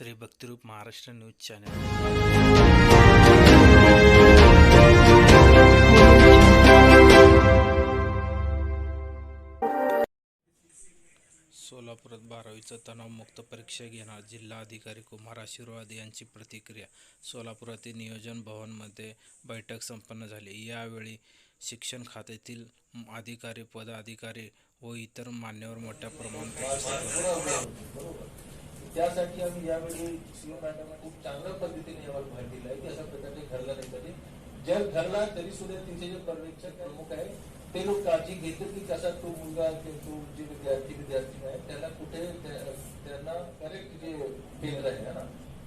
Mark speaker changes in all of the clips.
Speaker 1: Shri Bhaktirup Maharashtra news channel. सोलापुरात बारावीचा तणावमुक्त परीक्षा घेणार जिल्हाधिकारी कुमार आशीर्वाद यांची प्रतिक्रिया। सोलापुरातील नियोजन भवनमध्ये बैठक संपन्न झाली. यावेळी शिक्षण खात्यातील अधिकारी पदाधिकारी व इतर मान्यवर मोठ्या प्रमाणात
Speaker 2: त्यासाठी आम्ही यावेळी सीओ मॅडम खूप चांगल्या पद्धतीने यावर भर दिला आहे की अशा प्रकारे घडला नाही कधी. जर घडला तरी सुद्धा तिथे जे पर्यवेक्षक प्रमुख आहे ते लोक काळजी घेतात की कसा तो मुलगा तो जे विद्यार्थी विद्यार्थी आहे त्यांना कुठे त्यांना करेक्ट जे केंद्र आहे ना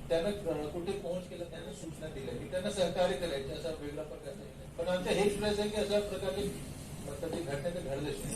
Speaker 2: त्यांना कुठे पोहोच केलं त्यांना सूचना दिल्या की त्यांना सहकार्य करायचे असा वेगळा प्रकार आहे. पण आमचं हेच प्रयत्न आहे की अशा प्रकारे मतलब ते घटना तर घडलंच नाही.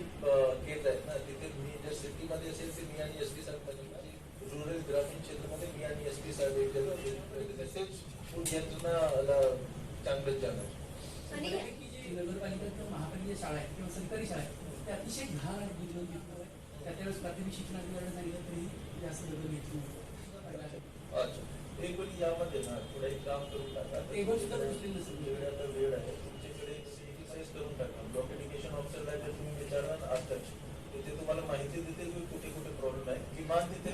Speaker 2: तसेच यंत्रणा चांगलं जाणार
Speaker 3: आणि नगरपालिका किंवा महापालिका शाळा आहेत किंवा सरकारी शाळा आहेत त्या अतिशय घाण आहेत विद्युत घेतलं त्या त्यावेळेस प्राथमिक शिक्षणाधिकाऱ्यांना सांगितलं तरी जास्त दखल घेतली नव्हती.
Speaker 2: अच्छा. एक वेळी यामध्ये ना थोडं एक काम करून टाका.
Speaker 3: टेबल सुद्धा नसेल.
Speaker 2: वेळ आता वेळ आहे. तुमच्याकडे सिटीसाइज करून टाका. ब्लॉक एज्युकेशन ऑफिसरला जर तुम्ही आज तक तिथे तुम्हाला माहिती देतील की कुठे कुठे प्रॉब्लेम आहे. किमान तिथे